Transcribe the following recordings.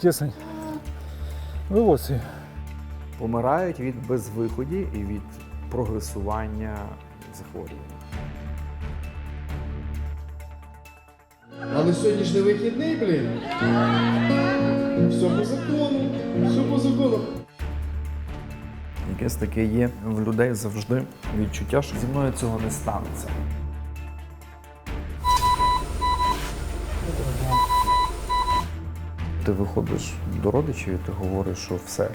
Кисень. Вивозь її. Помирають від безвиході і від прогресування захворювання. Але сьогодні ж не вихідний, блін. Все по закону, все по закону. Якесь таке є в людей завжди відчуття, що зі мною цього не станеться. Ти виходиш до родичів і ти говориш, що все.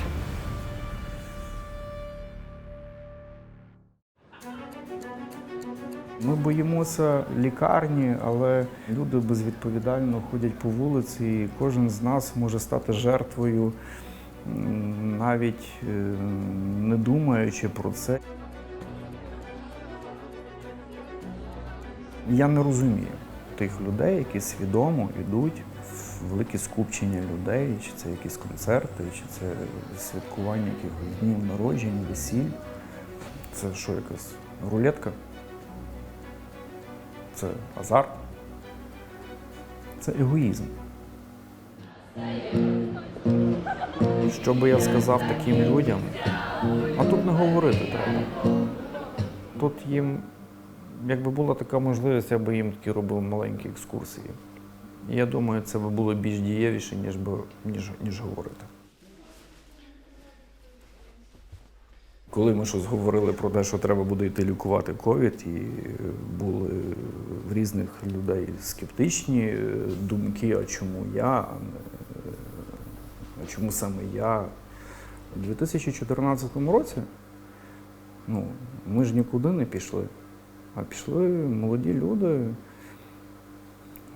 Ми боїмося лікарні, але люди безвідповідально ходять по вулиці, і кожен з нас може стати жертвою, навіть е, не думаючи про це. Я не розумію тих людей, які свідомо йдуть великі скупчення людей, чи це якісь концерти, чи це святкування якихось днів народжень, весіль. Це що, якась рулетка? Це азарт. Це егоїзм. Що би я сказав таким людям? А тут не говорити треба. Тут їм, якби була така можливість, я би їм такі робив маленькі екскурсії. Я думаю, це би було більш дієвіше, ніж, ніж, ніж говорити. Коли ми щось говорили про те, що треба буде йти лікувати ковід, і були в різних людей скептичні е, думки, а чому я, а чому саме я. У 2014 році ну, ми ж нікуди не пішли, а пішли молоді люди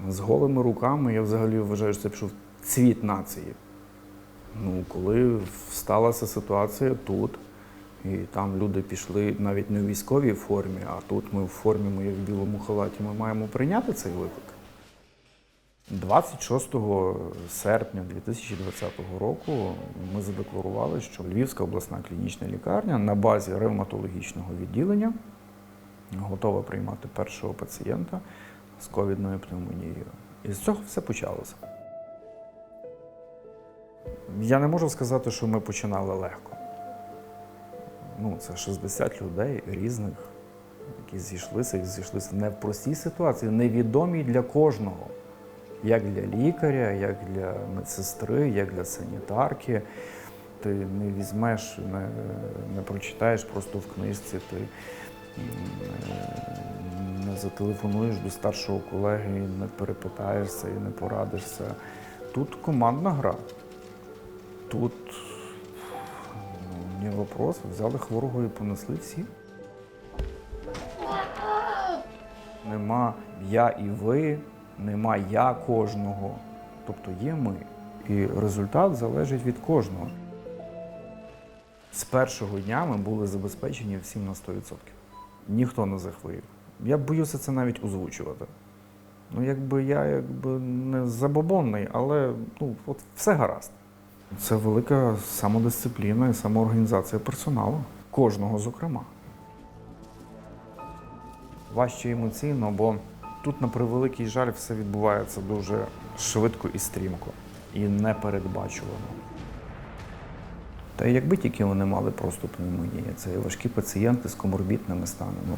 з голими руками. Я взагалі вважаю, що це пішов цвіт нації. Ну, коли сталася ситуація тут, і там люди пішли навіть не у військовій формі, а тут ми в формі, ми в білому халаті, ми маємо прийняти цей виклик. 26 серпня 2020 року ми задекларували, що Львівська обласна клінічна лікарня на базі ревматологічного відділення готова приймати першого пацієнта з ковідною пневмонією. І з цього все почалося. Я не можу сказати, що ми починали легко. Ну, це 60 людей різних, які зійшлися і зійшлися не в простій ситуації, невідомій для кожного. Як для лікаря, як для медсестри, як для санітарки. Ти не візьмеш, не, не прочитаєш просто в книжці, ти не зателефонуєш до старшого колеги, не перепитаєшся і не порадишся. Тут командна гра. Тут ну, не вопрос, взяли хворого і понесли всі. Нема я і ви, нема я кожного. Тобто є ми. І результат залежить від кожного. З першого дня ми були забезпечені всім на 100%. Ніхто не захворів. Я боюся це навіть озвучувати. Ну, якби я якби не забобонний, але ну, от все гаразд. Це велика самодисципліна і самоорганізація персоналу. Кожного, зокрема. Важче емоційно, бо тут, на превеликий жаль, все відбувається дуже швидко і стрімко, і непередбачувано. Та якби тільки вони мали просто пневмонію, це важкі пацієнти з коморбітними станами. Ну,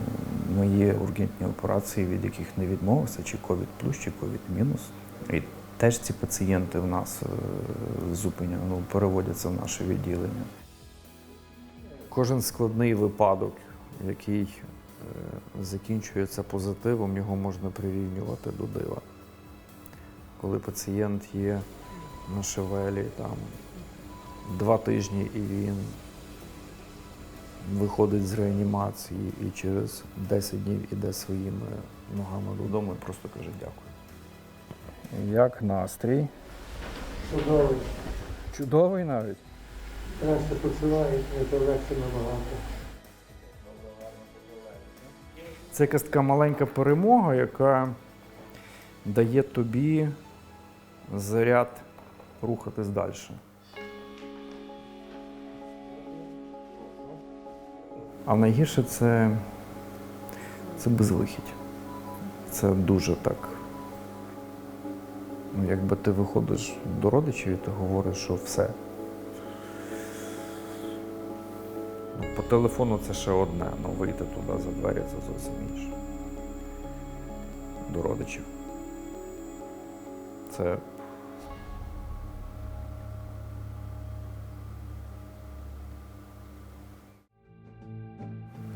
мої ургентні операції, від яких не відмовився, чи ковід плюс, чи ковід мінус. І теж ці пацієнти в нас е, зупиня, ну, переводяться в наше відділення. Кожен складний випадок, який е, закінчується позитивом, його можна прирівнювати до дива. Коли пацієнт є на шевелі там два тижні і він виходить з реанімації і через 10 днів іде своїми ногами додому і просто каже дякую. Як настрій? Чудовий. Чудовий навіть. Краще почувають, то легше набагато. Це якась така маленька перемога, яка дає тобі заряд рухатись далі. А найгірше це, це безвихідь. Це дуже так Ну, якби ти виходиш до родичів і ти говориш, що все. Ну, по телефону це ще одне, ну вийти туди за двері це зовсім інше. До родичів. Це.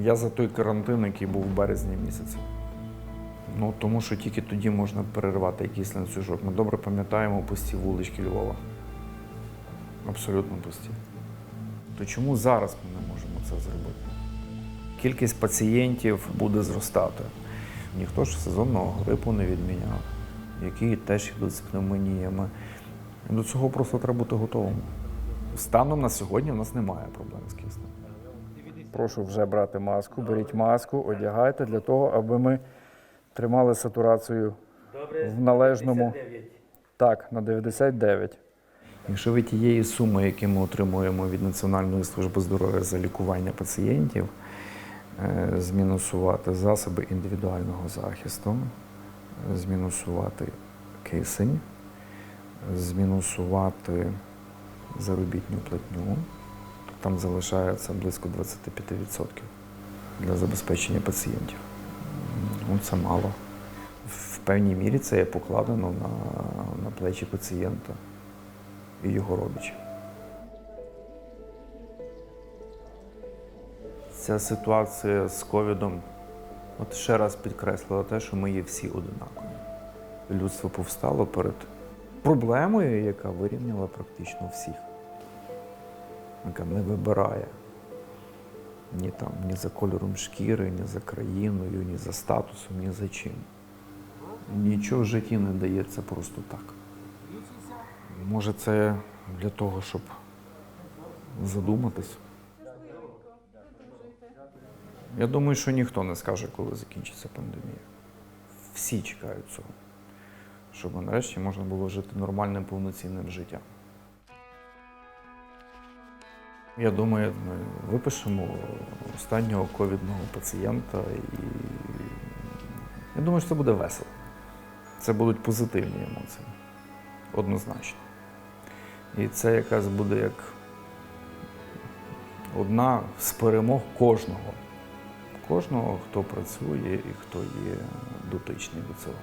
Я за той карантин, який був в березні місяці. Ну, тому що тільки тоді можна перервати якийсь ланцюжок. Ми добре пам'ятаємо пусті вулички Львова. Абсолютно пусті. То чому зараз ми не можемо це зробити? Кількість пацієнтів буде зростати. Ніхто ж сезонного грипу не відміняв, які теж йдуть з пневмоніями. До цього просто треба бути готовим. Станом на сьогодні в нас немає проблем з киснем. Прошу вже брати маску, беріть маску, одягайте для того, аби ми тримали сатурацію в належному. Так, на 99. Якщо ви тієї суми, які ми отримуємо від Національної служби здоров'я за лікування пацієнтів, е, змінусувати засоби індивідуального захисту, змінусувати кисень, змінусувати заробітну платню, там залишається близько 25% для забезпечення пацієнтів. Ну, це мало. В певній мірі це є покладено на, на плечі пацієнта і його родичів. Ця ситуація з ковідом ще раз підкреслила те, що ми є всі одинакові. Людство повстало перед проблемою, яка вирівняла практично всіх, яка не вибирає ні, там, ні за кольором шкіри, ні за країною, ні за статусом, ні за чим. Нічого в житті не дається просто так. Може, це для того, щоб задуматись. Я думаю, що ніхто не скаже, коли закінчиться пандемія. Всі чекають цього, щоб нарешті можна було жити нормальним повноцінним життям. Я думаю, ми випишемо останнього ковідного пацієнта і я думаю, що це буде весело. Це будуть позитивні емоції. Однозначно. І це якась буде як одна з перемог кожного. Кожного, хто працює і хто є дотичний до цього.